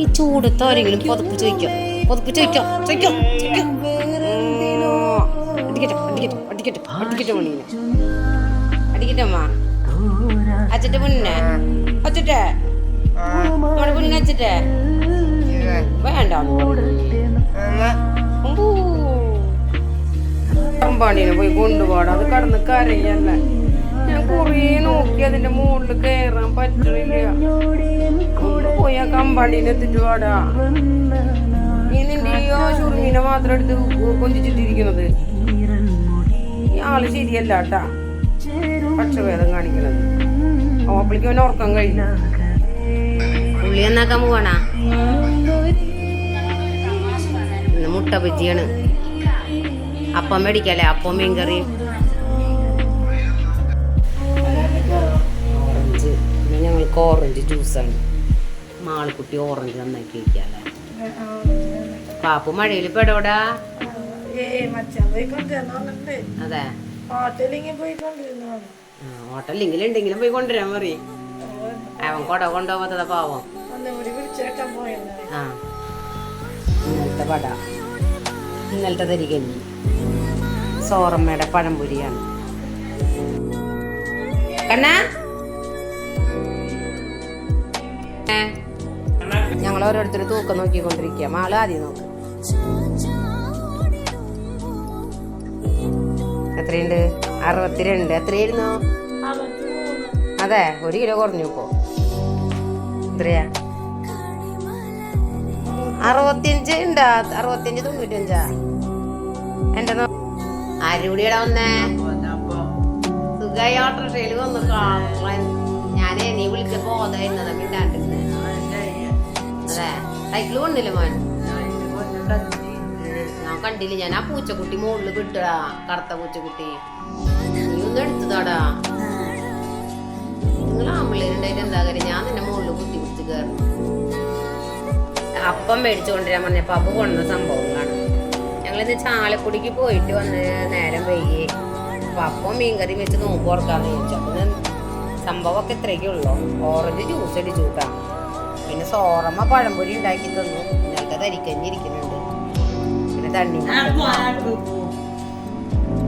ഈ ചൂടത്ത് ആരെങ്കിലും പുതപ്പ് ചോദിക്കാം? പുതപ്പ് ചോദിക്കാം? ചോദിക്കാം? ചോദിക്കാം? അടിക്കട്ടെ അടിക്കട്ടെ അടിക്കട്ടെ അടിക്കട്ടെ മണീനെ അടിക്കട്ടെ അമ്മ അച്ഛന്റെ മുന്നേ അച്ഛട്ടെ നമ്മുടെ മുന്നേ അച്ഛട്ടെ വേണ്ട. അമ്പാണീനെ പോയി കൊണ്ടുപോടാ. അത് കടന്ന് കരയല്ല. അതിന്റെ മുകളിൽ കയറാൻ പറ്റില്ല പോയി ആ കമ്പാണ്ടീനെ എത്തിട്ട് വാടാ. നീ നിന്റെ ഈ ചുറുമീനെ മാത്രം എടുത്ത് കൊഞ്ചിച്ചിട്ടിരിക്കുന്നത്. ഈ ആൾ ശരിയല്ല കേട്ടാ. പക്ഷഭേദം കാണിക്കണത്. ഓപ്പളിക്ക് അവൻ ഉറക്കം കഴിയില്ല പുള്ളി എന്നാക്കാൻ പോവാണാ? മുട്ട ബജിയാണ് അപ്പം മേടിക്കല്ലേ? അപ്പം മീൻകറി ഓറഞ്ച് ഇന്ന് ഓറഞ്ച് ഓറഞ്ച് ജ്യൂസാണ് മാളിക്കുട്ടി ഓറഞ്ച് നന്നാക്കി വയ്ക്കാല്ലേ പാപ്പു മഴയിൽ പെടോടാ അതെ. ഹോട്ടലിലെങ്കിലും ഉണ്ടെങ്കിലും പോയി കൊണ്ടുവരാൻ മറി അവൻ കൊട കൊണ്ടുപോകാത്തതാ പാവം. ഇന്നലത്തെ പട ഇന്നലത്തെ തരികഞ്ഞി സോറമ്മയുടെ പഴംപൊരിയാണ്. കണ്ണ? ഞങ്ങൾ ഓരോരുത്തർ തൂക്കം നോക്കിക്കൊണ്ടിരിക്കുക മാൾ ആദ്യം നോക്ക്. എത്രയുണ്ട്? അറുപത്തിരണ്ട്. എത്രയായിരുന്നു? അതെ ഒരു കിലോ കുറഞ്ഞു ഇപ്പോ. എത്രയാ? അറുപത്തിയഞ്ച് ഉണ്ടാ. അറുപത്തിയഞ്ച് തൊണ്ണൂറ്റഞ്ചാ എന്റെ നോ- ആരും സുഖായി വന്നേ? സുഖമായി ഓട്ടോറിക്ഷയിൽ വന്നു. കാണാൻ ഞാനേ നീ വിളിച്ചപ്പോ ഓതായിരുന്നതാ മിണ്ടാണ്ട്. സൈക്കിൾ കൊണ്ടില്ല മോൻ? ഞാൻ കണ്ടില്ല ഞാൻ ആ പൂച്ചക്കുട്ടി മുകളിൽ വിട്ടടാ കറുത്ത പൂച്ചക്കുട്ടി. നീ ഒന്ന് എടുത്തതാടാ. നിങ്ങൾ ആമ്പിള്ളേരുണ്ടായിട്ട് എന്താ കാര്യം? ഞാൻ നിന്നെ മുകളിൽ കുത്തി കുത്തി കയറും അപ്പം മേടിച്ചു കൊണ്ടുവരാൻ പറഞ്ഞപ്പോ അപ്പൊ കൊണ്ട സംഭവങ്ങളാണ് ഞങ്ങളിന്ന് ചാലക്കുടിക്ക് പോയിട്ട് വന്ന് നേരം വൈകി. അപ്പൊ അപ്പം മീൻകറി വെച്ച് നോമ്പ് ഓർക്കാന്ന് ചോദിച്ചു അപ്പം സംഭവമൊക്കെ ഇത്രയൊക്കെ ഉള്ളു. ഓറഞ്ച് ജ്യൂസ് അടിച്ചു കൂട്ടാം. സോറമ്മ പഴംപൊരി ഉണ്ടാക്കി തന്നു. ഞങ്ങൾക്ക് തരിക്കഞ്ഞിരിക്കുന്നുണ്ട് പിന്നെ തണ്ണി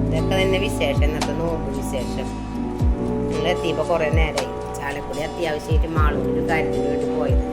ഇതൊക്കെ തന്നെ വിശേഷം ഇന്നത്തെ നോമ്പ് വിശേഷം. നിങ്ങൾ എത്തിയപ്പോൾ കുറേ നേരമായി ചാലക്കുടി അത്യാവശ്യമായിട്ട് മാളൂർ കാര്യത്തിന് വേണ്ടി പോയത്.